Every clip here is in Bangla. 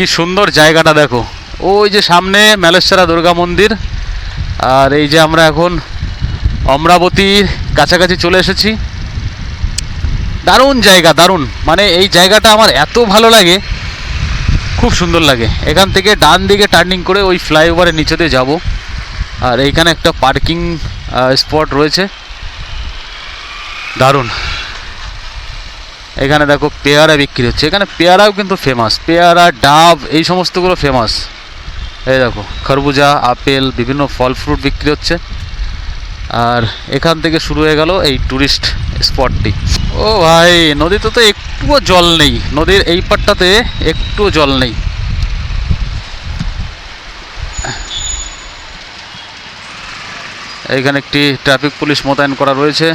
কি সুন্দর জায়গাটা দেখো। ওই যে সামনে মেলেশ্বরা দুর্গা মন্দির, আর এই যে আমরা এখন অমরাবতীর কাছাকাছি চলে এসেছি। দারুণ জায়গা, দারুণ। মানে এই জায়গাটা আমার এত ভালো লাগে, খুব সুন্দর লাগে। এখান থেকে ডান দিকে টার্নিং করে ওই ফ্লাইওভারের নিচে দিয়ে যাব। আর এইখানে একটা পার্কিং স্পট রয়েছে। দারুণ। এখানে দেখো পেয়ারা বিক্রি হচ্ছে। এখানে পেয়ারাও কিন্তু ফেমাস পেয়ারা, ডাব, এই সমস্তগুলো ফেমাস এই দেখো, খরবুজা, আপেল, বিভিন্ন ফল ফ্রুট বিক্রি হচ্ছে। আর এখান থেকে শুরু হয়ে গেল এই টুরিস্ট স্পটটি ও ভাই, নদীতে তো একটুও জল নেই। নদীর এই পাটটাতে একটুও জল নেই। এইখানে একটি ট্রাফিক পুলিশ মোতায়েন করা রয়েছে।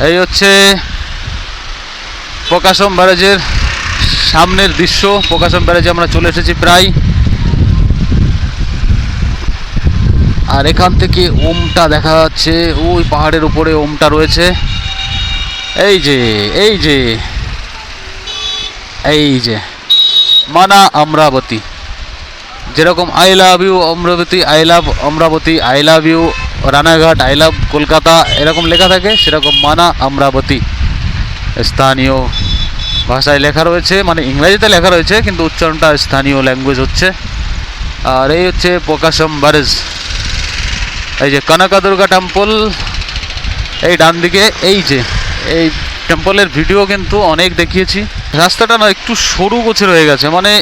এই হচ্ছে প্রকাশম ব্যারেজের সামনের দৃশ্য। প্রকাশম ব্যারেজে আমরা চলে এসেছি প্রায়। আর এখান থেকে ওমটা দেখা যাচ্ছে। ওই পাহাড়ের উপরে ওমটা রয়েছে। এই যে এই যে এই যে, মানা অমরাবতী। যেরকম I love you Amaravati, I love Amaravati, I love you Ranaghat I love Kolkata এরকম লেখা থাকে, সেরকম মানা, আমরাবতী। স্থানীয় ভাষায় লেখা রয়েছে মানে ইংরাজিতে লেখা রয়েছে, কিন্তু উচ্চারণটা স্থানীয় ল্যাঙ্গুয়েজ হচ্ছে। আর এই হচ্ছে প্রকাশম ব্যারেজ। এই যে কনকা দুর্গা টেম্পল এই ডান দিকে, এই যে, এই টেম্পলের ভিডিও কিন্তু অনেক দেখিয়েছি। রাস্তাটা না একটু সরু গোছে রয়ে গেছে মানে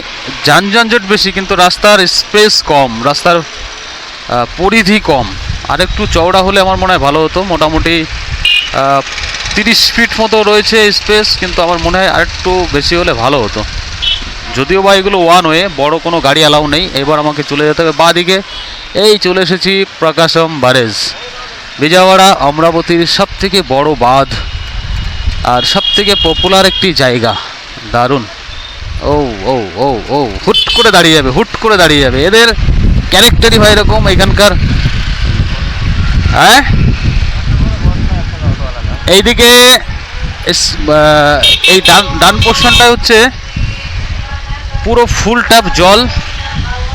যানজট বেশি, কিন্তু রাস্তার স্পেস কম, রাস্তার পরিধি কম। আর একটু চওড়া হলে আমার মনে হয় ভালো হতো। মোটামুটি তিরিশ ফিট মতো রয়েছে স্পেস কিন্তু আমার মনে হয় আরেকটু বেশি হলে ভালো হতো। যদিও বা এগুলো ওয়ান ওয়ে বড় কোনো গাড়ি অ্যালাউ নেই। এবার আমাকে চলে যেতে হবে বাঁ দিকে এই চলে এসেছি প্রকাশম ব্যারেজ। বিজয়ওয়াড়া, অমরাবতীর সব থেকে বড় বাঁধ আর সব থেকে পপুলার একটি জায়গা। দারুণ। ও ও ও ও, হুট করে দাঁড়িয়ে যাবে, হুট করে দাঁড়িয়ে যাবে। এদের ক্যারেক্টারই হয় এরকম, এখানকার হ্যাঁ? এইদিকে এই ডান ডান পোর্শনটা হচ্ছে পুরো ফুল ট্যাপ জল,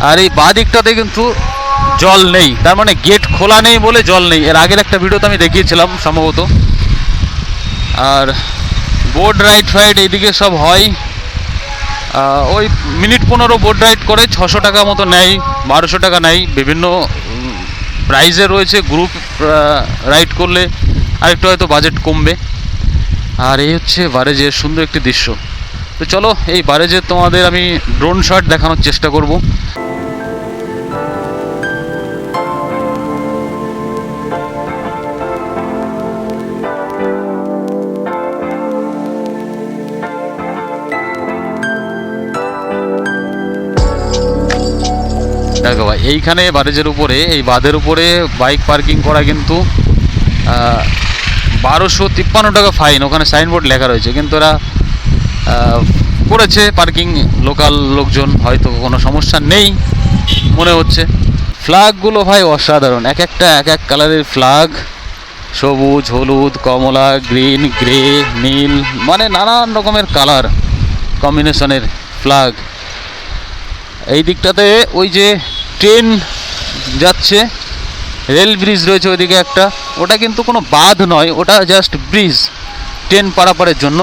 আর এই বাঁ দিকটাতে কিন্তু জল নেই। তার মানে গেট খোলা নেই বলে জল নেই। এর আগের একটা ভিডিওতে আমি দেখিয়েছিলাম সম্ভবত। আর বোর্ড রাইড ফাইড এইদিকে সব হয়। ওই মিনিট পনেরো বোর্ড রাইড করে, ছশো টাকা মতো নেয়, বারোশো টাকা নেয়। বিভিন্ন প্রাইজে রয়েছে গ্রুপ রাইড করলে আরেকটু হয়তো বাজেট কমবে। আর এই হচ্ছে বারেজের সুন্দর একটি দৃশ্য। তো চলো, এই বারেজের তোমাদের আমি ড্রোন শট দেখানোর চেষ্টা করব। দেখো ভাই এইখানে বারেজের উপরে, এই বাঁধের উপরে বাইক পার্কিং করা কিন্তু বারোশো তিপ্পান্ন টাকা ফাইন। ওখানে সাইনবোর্ড লেখা রয়েছে। কিন্তু ওরা করেছে পার্কিং। লোকাল লোকজন হয়তো কোনো সমস্যা নেই, মনে হচ্ছে। ফ্ল্যাগগুলো ভাই অসাধারণ। এক একটা, এক এক কালারের ফ্ল্যাগ। সবুজ, হলুদ, কমলা, গ্রিন, গ্রে, নীল মানে নানান রকমের কালার কম্বিনেশনের ফ্ল্যাগ। এই দিকটাতে ওই যে ট্রেন যাচ্ছে, রেল ব্রিজ রয়েছে ওইদিকে একটা। ওটা কিন্তু কোনো বাঁধ নয়, ওটা জাস্ট ব্রিজ, ট্রেন পারাপারের জন্য।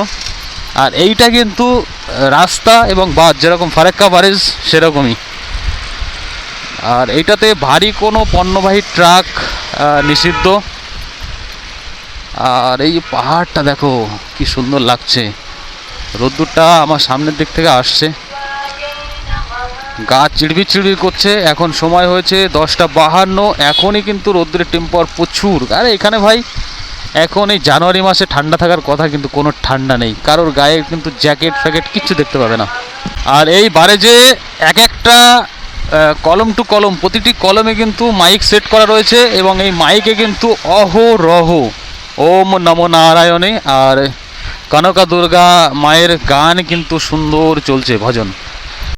আর এইটা কিন্তু রাস্তা এবং বাঁধ, যেরকম ফারাক্কা ব্যারেজ, সেরকমই। আর এইটাতে ভারী কোনো পণ্যবাহী ট্রাক নিষিদ্ধ। আর এই পাহাড়টা দেখো, কি সুন্দর লাগছে। রোদ্দুরটা আমার সামনের দিক থেকে আসছে। গাছ চিড়বির চিড়বির করছে। এখন সময় হয়েছে দশটা বাহান্ন। এখনই কিন্তু রোদ্রের টেম্পার প্রচুর। আরে এখানে ভাই এখন এই জানুয়ারি মাসে ঠান্ডা থাকার কথা কিন্তু কোনো ঠান্ডা নেই। কারোর গায়ে কিন্তু জ্যাকেট ফ্যাকেট কিচ্ছু দেখতে পাবে না। আর এই বারে যে এক একটা কলম টু কলম, প্রতিটি কলমে কিন্তু মাইক সেট করা রয়েছে এবং এই মাইকে কিন্তু অহরহ ওম নমো নারায়ণে। আর কনকা দুর্গা মায়ের গান কিন্তু সুন্দর চলছে, ভজন।